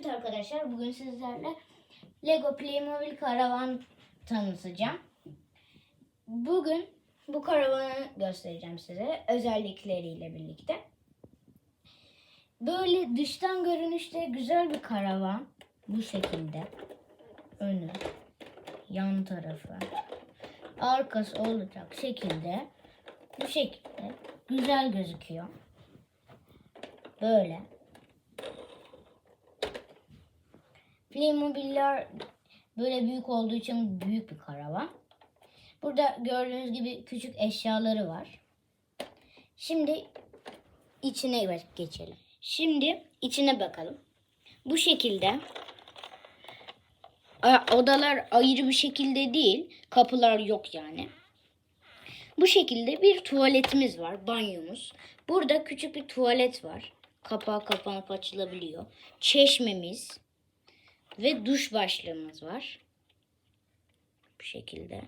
Evet arkadaşlar bugün sizlerle Lego Playmobil karavan tanıtacağım. Bugün bu karavanı göstereceğim size özellikleriyle birlikte. Böyle dıştan görünüşte güzel bir karavan. Bu şekilde. Önü, yan tarafı, arkası olacak şekilde. Bu şekilde güzel gözüküyor. Böyle. Playmobil'ler böyle büyük olduğu için büyük bir karavan. Burada gördüğünüz gibi küçük eşyaları var. Şimdi içine geçelim. Şimdi içine bakalım. Bu şekilde a- odalar ayrı bir şekilde değil. Kapılar yok yani. Bu şekilde bir tuvaletimiz var. Banyomuz. Burada küçük bir tuvalet var. Kapağı kapanıp açılabiliyor. Çeşmemiz ve duş başlığımız var. Bu şekilde.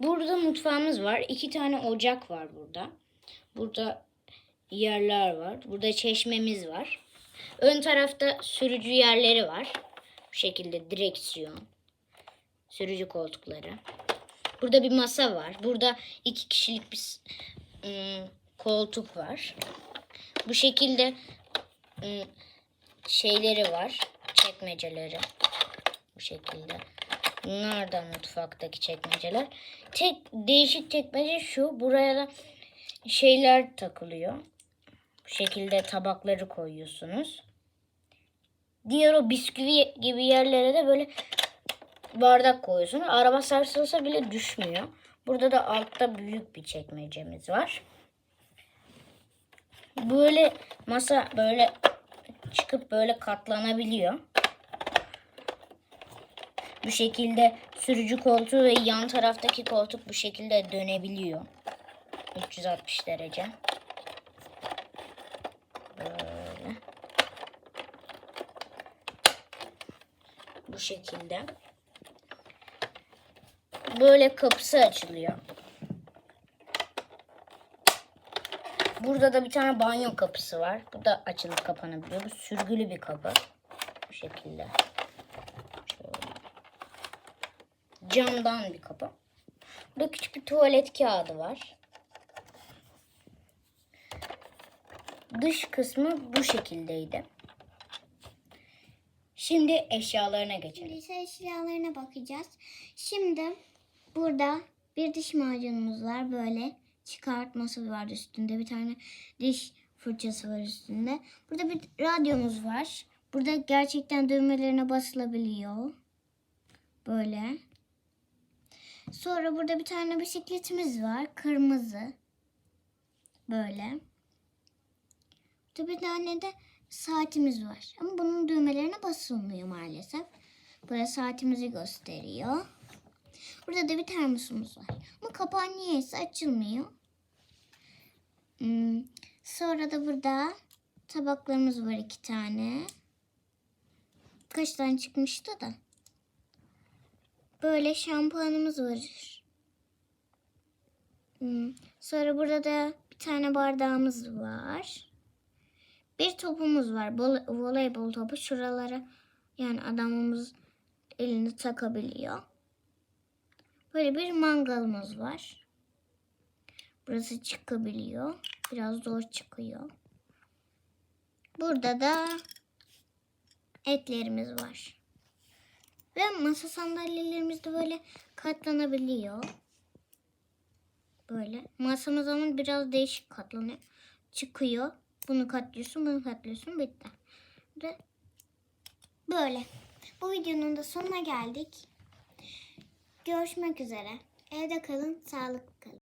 Burada mutfağımız var. İki tane ocak var burada. Burada yerler var. Burada çeşmemiz var. Ön tarafta sürücü yerleri var. Bu şekilde direksiyon. Sürücü koltukları. Burada bir masa var. Burada iki kişilik bir ım, koltuk var. Bu şekilde ım, şeyleri var. Çekmeceleri. Bu şekilde. Bunlar da mutfaktaki çekmeceler. Tek değişik çekmece şu. Buraya da şeyler takılıyor. Bu şekilde tabakları koyuyorsunuz. Diğer o bisküvi gibi yerlere de böyle bardak koyuyorsunuz. Araba sarsılsa bile düşmüyor. Burada da altta büyük bir çekmecemiz var. Böyle masa böyle çıkıp böyle katlanabiliyor. Bu şekilde sürücü koltuğu ve yan taraftaki koltuk bu şekilde dönebiliyor. 360 derece. Böyle. Bu şekilde. Böyle kapısı açılıyor. Burada da bir tane banyo kapısı var. Bu da açılıp kapanabiliyor. Bu sürgülü bir kapı. Bu şekilde. Şöyle. Camdan bir kapı. Burada küçük bir tuvalet kağıdı var. Dış kısmı bu şekildeydi. Şimdi eşyalarına geçelim. Lise eşyalarına bakacağız. Şimdi burada bir diş macunumuz var. Böyle çıkartması var üstünde. Bir tane diş fırçası var üstünde. Burada bir radyomuz var. Burada gerçekten düğmelerine basılabiliyor. Böyle. Sonra burada bir tane bisikletimiz var. Kırmızı. Böyle. Burada bir tane de saatimiz var. Ama bunun düğmelerine basılmıyor maalesef. Burada saatimizi gösteriyor. Burada da bir termosumuz var. Ama kapağı niyeyse açılmıyor. Hmm, Sonra da burada tabaklarımız var iki tane. Kaç tane çıkmıştı da. Böyle şampuanımız var. Hmm, Sonra burada da bir tane bardağımız var. Bir topumuz var. Vol- voleybol topu. Şuralara yani adamımız elini takabiliyor. Böyle bir mangalımız var. Burası çıkabiliyor. Biraz zor çıkıyor. Burada da etlerimiz var. Ve masa sandalyelerimiz de böyle katlanabiliyor. Böyle. Masamız ama biraz değişik katlanıyor. Çıkıyor. Bunu katlıyorsun, bunu katlıyorsun. Bitti. Ve böyle. Bu videonun da sonuna geldik. Görüşmek üzere. Evde kalın, sağlıklı kalın.